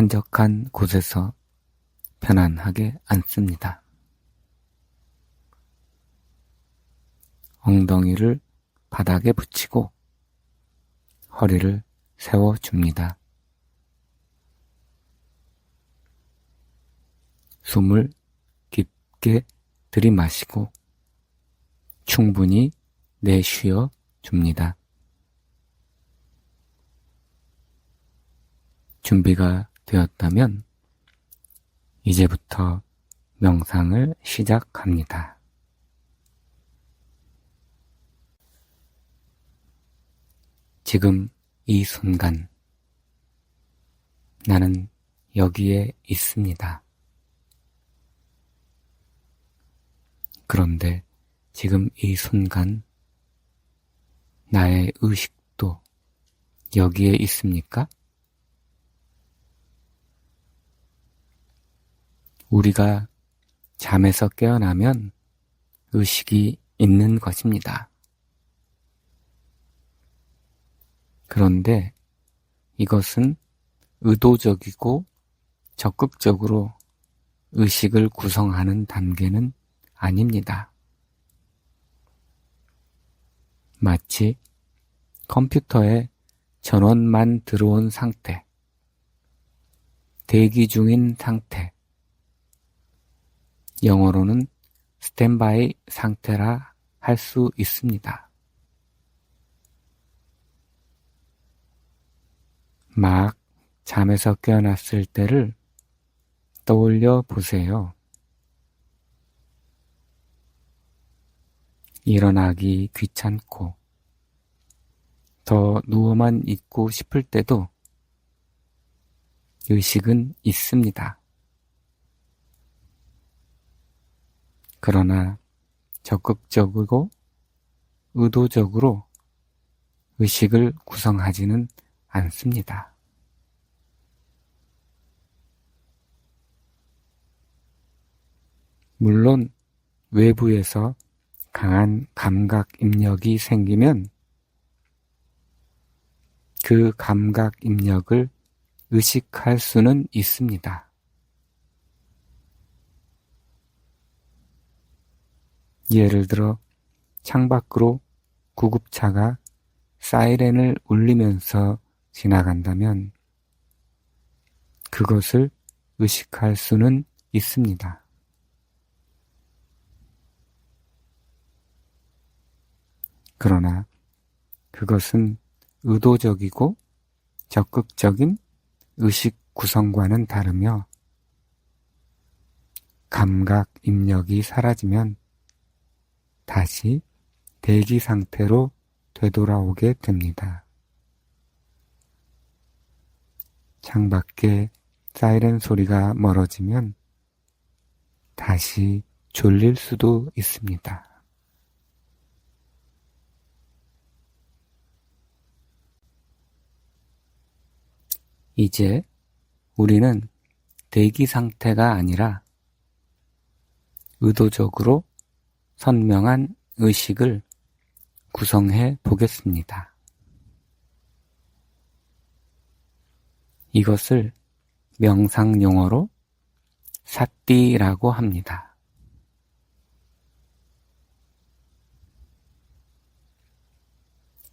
한적한 곳에서 편안하게 앉습니다. 엉덩이를 바닥에 붙이고 허리를 세워줍니다. 숨을 깊게 들이마시고 충분히 내쉬어 줍니다. 준비가 되었다면 이제부터 명상을 시작합니다. 지금 이 순간 나는 여기에 있습니다. 그런데 지금 이 순간 나의 의식도 여기에 있습니까? 우리가 잠에서 깨어나면 의식이 있는 것입니다. 그런데 이것은 의도적이고 적극적으로 의식을 구성하는 단계는 아닙니다. 마치 컴퓨터에 전원만 들어온 상태, 대기 중인 상태, 영어로는 스탠바이 상태라 할 수 있습니다. 막 잠에서 깨어났을 때를 떠올려 보세요. 일어나기 귀찮고 더 누워만 있고 싶을 때도 의식은 있습니다. 그러나 적극적이고 의도적으로 의식을 구성하지는 않습니다. 물론 외부에서 강한 감각 입력이 생기면 그 감각 입력을 의식할 수는 있습니다. 예를 들어 창밖으로 구급차가 사이렌을 울리면서 지나간다면 그것을 의식할 수는 있습니다. 그러나 그것은 의도적이고 적극적인 의식 구성과는 다르며 감각 입력이 사라지면 다시 대기 상태로 되돌아오게 됩니다. 창밖에 사이렌 소리가 멀어지면 다시 졸릴 수도 있습니다. 이제 우리는 대기 상태가 아니라 의도적으로 선명한 의식을 구성해 보겠습니다. 이것을 명상 용어로 사띠라고 합니다.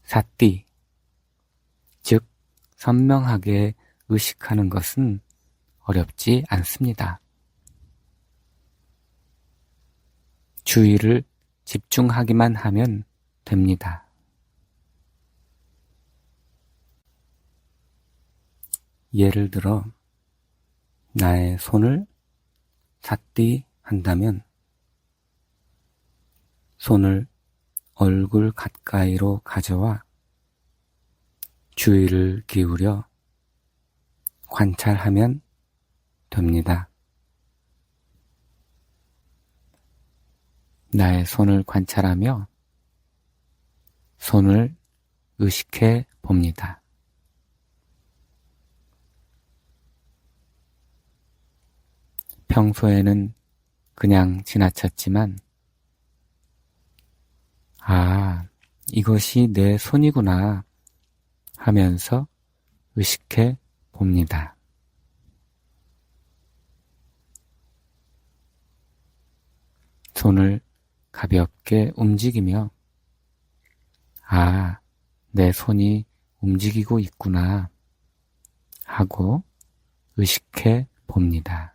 사띠, 즉 선명하게 의식하는 것은 어렵지 않습니다. 주의를 집중하기만 하면 됩니다. 예를 들어, 나의 손을 삿디 한다면, 손을 얼굴 가까이로 가져와 주의를 기울여 관찰하면 됩니다. 나의 손을 관찰하며 손을 의식해 봅니다. 평소에는 그냥 지나쳤지만, 아, 이것이 내 손이구나 하면서 의식해 봅니다. 손을 가볍게 움직이며 아, 내 손이 움직이고 있구나 하고 의식해 봅니다.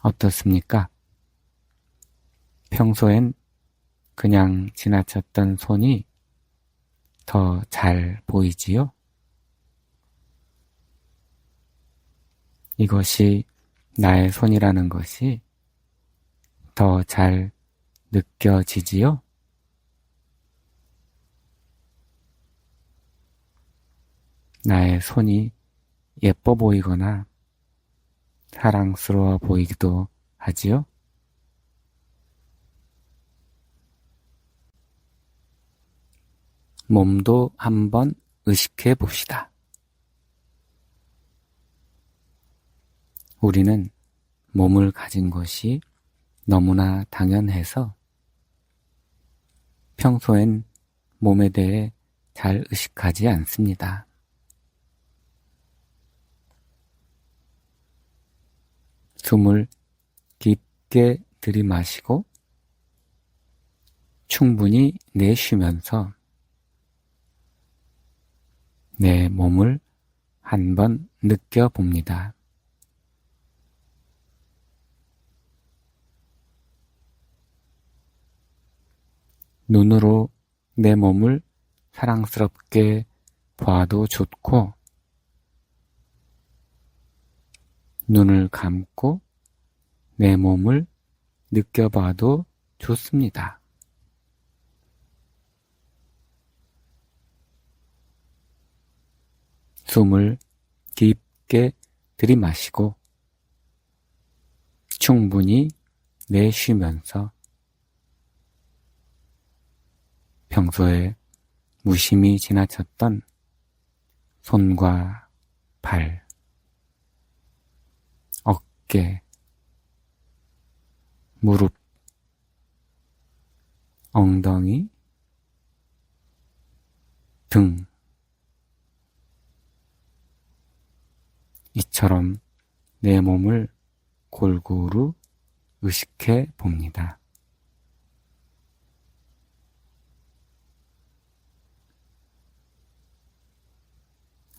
어떻습니까? 평소엔 그냥 지나쳤던 손이 더 잘 보이지요? 이것이 나의 손이라는 것이 더 잘 느껴지지요? 나의 손이 예뻐 보이거나 사랑스러워 보이기도 하지요? 몸도 한번 의식해 봅시다. 우리는 몸을 가진 것이 너무나 당연해서 평소엔 몸에 대해 잘 의식하지 않습니다. 숨을 깊게 들이마시고 충분히 내쉬면서 내 몸을 한번 느껴봅니다. 눈으로 내 몸을 사랑스럽게 봐도 좋고, 눈을 감고 내 몸을 느껴봐도 좋습니다. 숨을 깊게 들이마시고 충분히 내쉬면서 평소에 무심히 지나쳤던 손과 발, 어깨, 무릎, 엉덩이, 등, 이처럼 내 몸을 골고루 의식해 봅니다.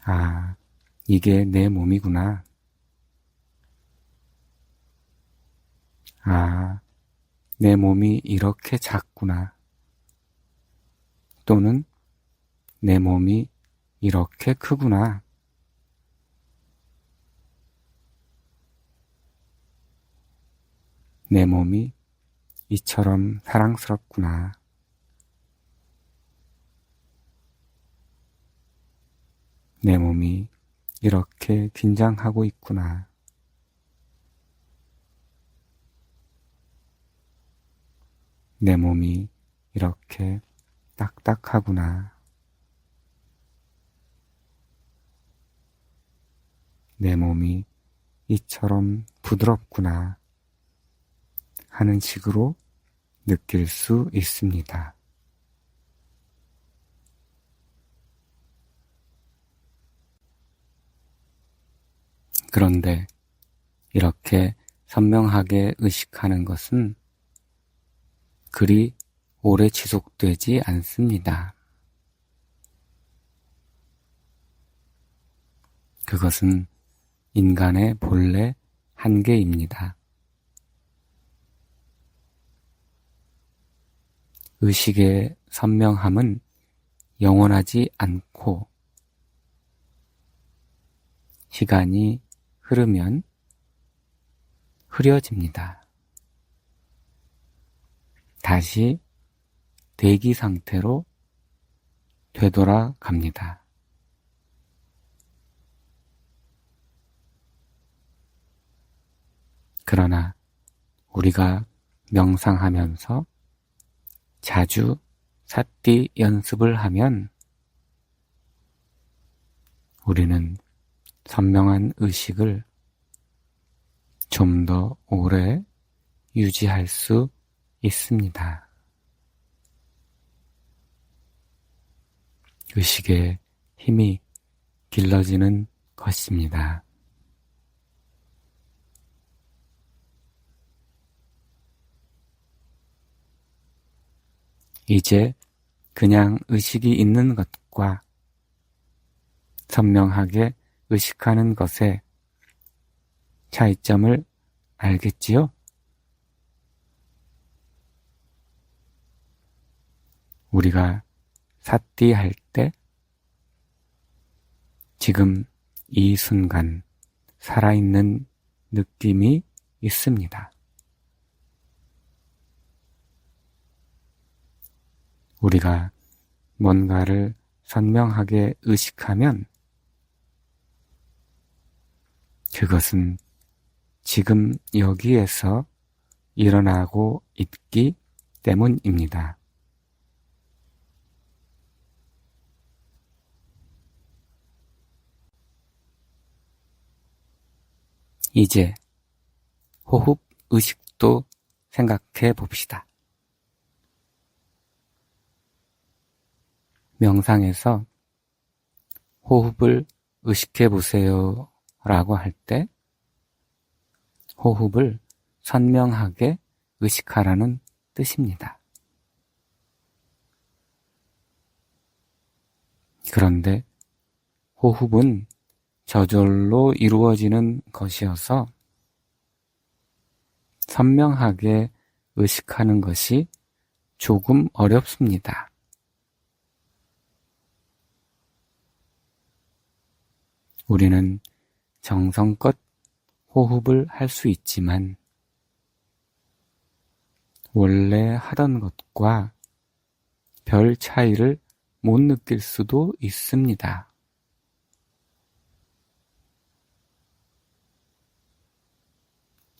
아, 이게 내 몸이구나. 아, 내 몸이 이렇게 작구나. 또는 내 몸이 이렇게 크구나. 내 몸이 이처럼 사랑스럽구나. 내 몸이 이렇게 긴장하고 있구나. 내 몸이 이렇게 딱딱하구나. 내 몸이 이처럼 부드럽구나. 하는 식으로 느낄 수 있습니다. 그런데 이렇게 선명하게 의식하는 것은 그리 오래 지속되지 않습니다. 그것은 인간의 본래 한계입니다. 의식의 선명함은 영원하지 않고 시간이 흐르면 흐려집니다. 다시 대기 상태로 되돌아갑니다. 그러나 우리가 명상하면서 자주 삿띠 연습을 하면 우리는 선명한 의식을 좀 더 오래 유지할 수 있습니다. 의식의 힘이 길러지는 것입니다. 이제 그냥 의식이 있는 것과 선명하게 의식하는 것의 차이점을 알겠지요? 우리가 사띠할 때 지금 이 순간 살아있는 느낌이 있습니다. 우리가 뭔가를 선명하게 의식하면 그것은 지금 여기에서 일어나고 있기 때문입니다. 이제 호흡 의식도 생각해 봅시다. 명상에서 호흡을 의식해 보세요 라고 할 때 호흡을 선명하게 의식하라는 뜻입니다. 그런데 호흡은 저절로 이루어지는 것이어서 선명하게 의식하는 것이 조금 어렵습니다. 우리는 정성껏 호흡을 할 수 있지만 원래 하던 것과 별 차이를 못 느낄 수도 있습니다.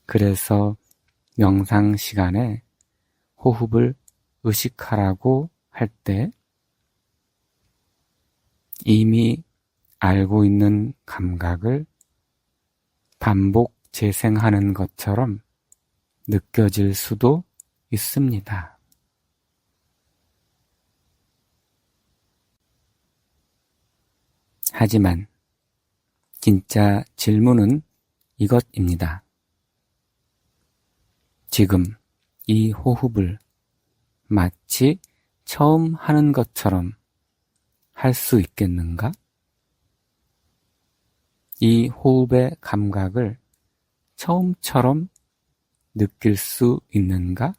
그래서 명상 시간에 호흡을 의식하라고 할 때 이미 알고 있는 감각을 반복 재생하는 것처럼 느껴질 수도 있습니다. 하지만 진짜 질문은 이것입니다. 지금 이 호흡을 마치 처음 하는 것처럼 할 수 있겠는가? 이 호흡의 감각을 처음처럼 느낄 수 있는가?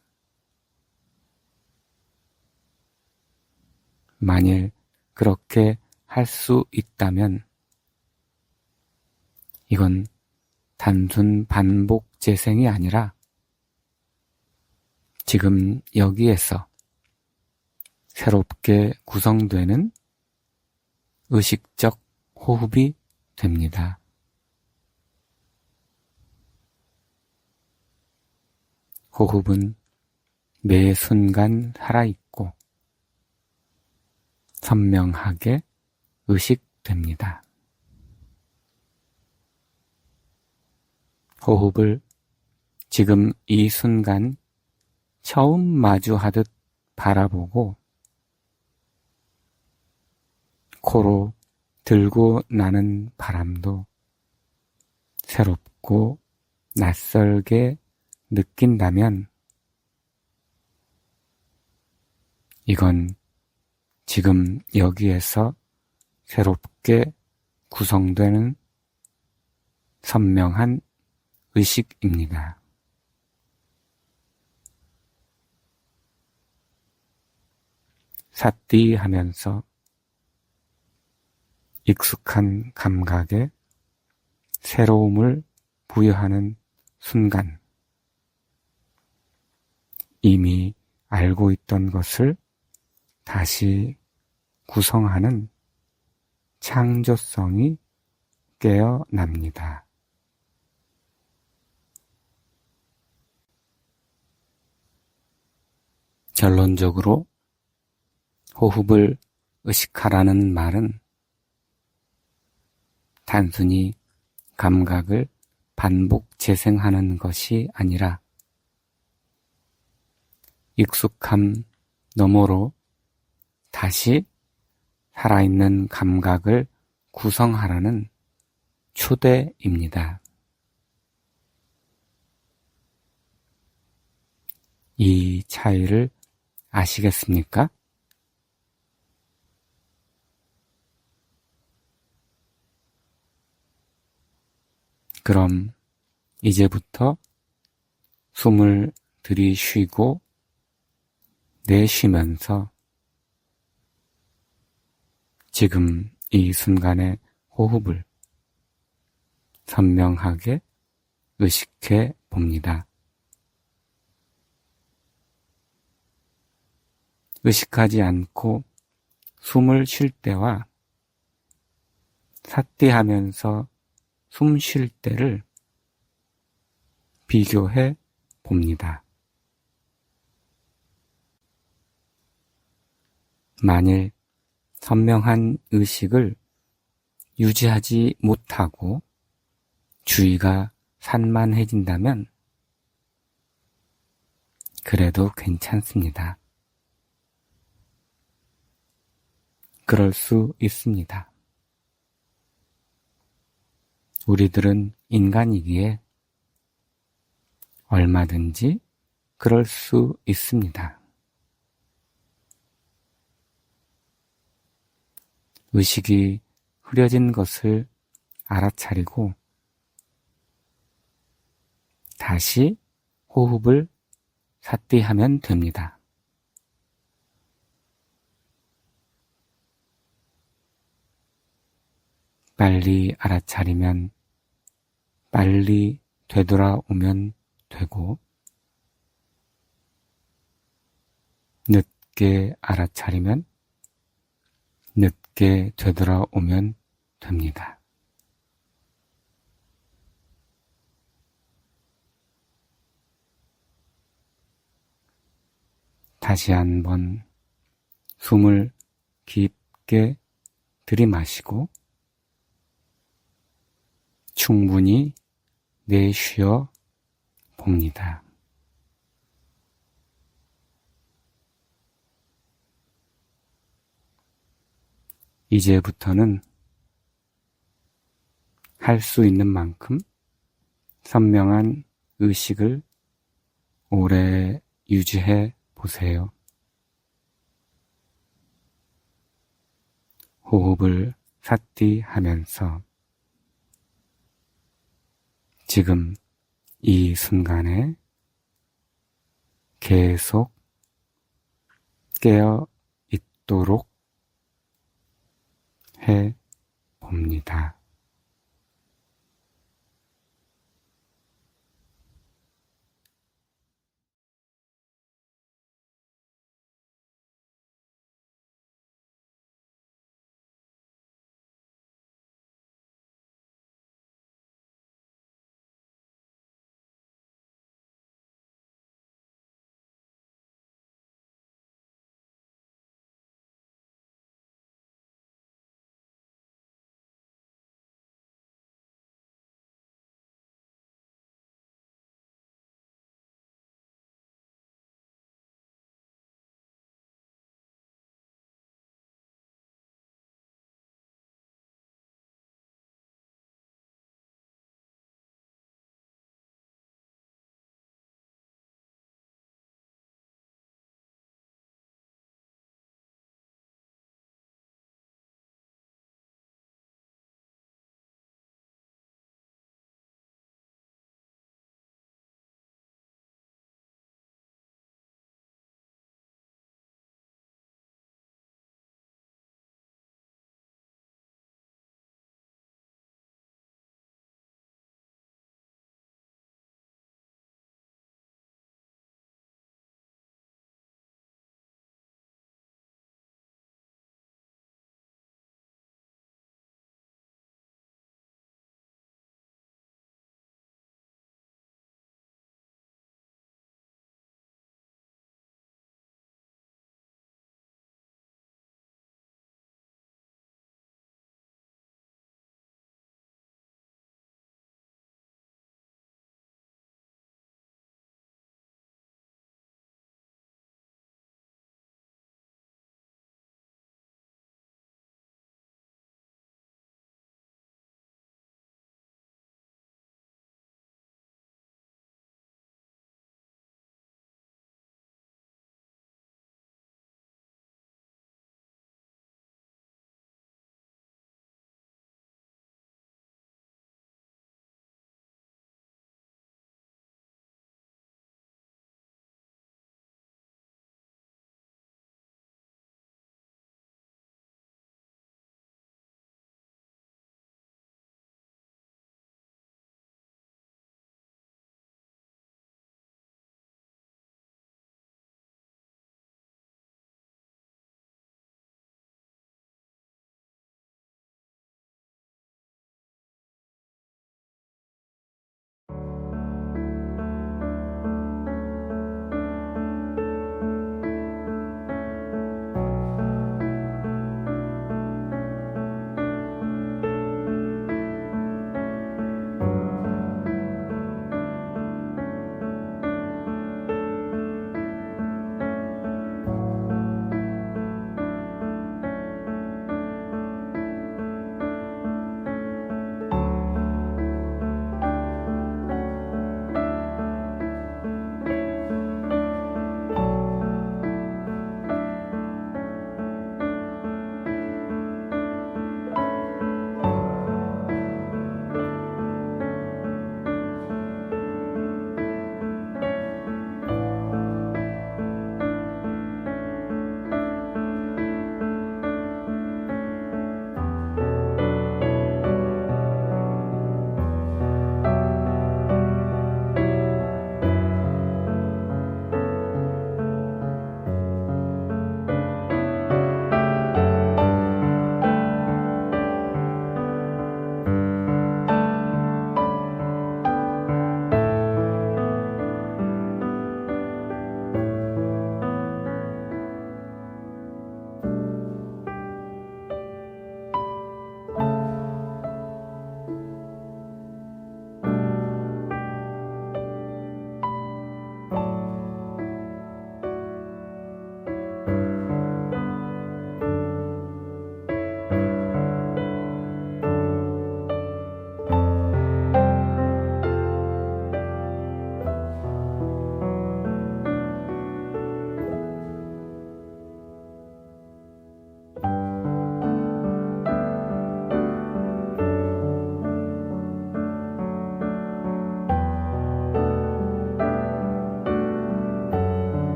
만일 그렇게 할 수 있다면 이건 단순 반복 재생이 아니라 지금 여기에서 새롭게 구성되는 의식적 호흡이 됩니다. 호흡은 매 순간 살아있고 선명하게 의식됩니다. 호흡을 지금 이 순간 처음 마주하듯 바라보고 코로 들고 나는 바람도 새롭고 낯설게 느낀다면 이건 지금 여기에서 새롭게 구성되는 선명한 의식입니다. 사띠 하면서 익숙한 감각에 새로움을 부여하는 순간, 이미 알고 있던 것을 다시 구성하는 창조성이 깨어납니다. 결론적으로 호흡을 의식하라는 말은 단순히 감각을 반복 재생하는 것이 아니라 익숙함 너머로 다시 살아있는 감각을 구성하라는 초대입니다. 이 차이를 아시겠습니까? 그럼 이제부터 숨을 들이쉬고 내쉬면서 지금 이 순간의 호흡을 선명하게 의식해 봅니다. 의식하지 않고 숨을 쉴 때와 삿디하면서 숨 쉴 때를 비교해 봅니다. 만일 선명한 의식을 유지하지 못하고 주의가 산만해진다면 그래도 괜찮습니다. 그럴 수 있습니다. 우리들은 인간이기에 얼마든지 그럴 수 있습니다. 의식이 흐려진 것을 알아차리고 다시 호흡을 삿디하면 됩니다. 빨리 알아차리면 빨리 되돌아오면 되고 늦게 알아차리면 늦게 되돌아오면 됩니다. 다시 한번 숨을 깊게 들이마시고 충분히 내쉬어 봅니다. 이제부터는 할 수 있는 만큼 선명한 의식을 오래 유지해 보세요. 호흡을 삿디 하면서 지금 이 순간에 계속 깨어 있도록 해 봅니다.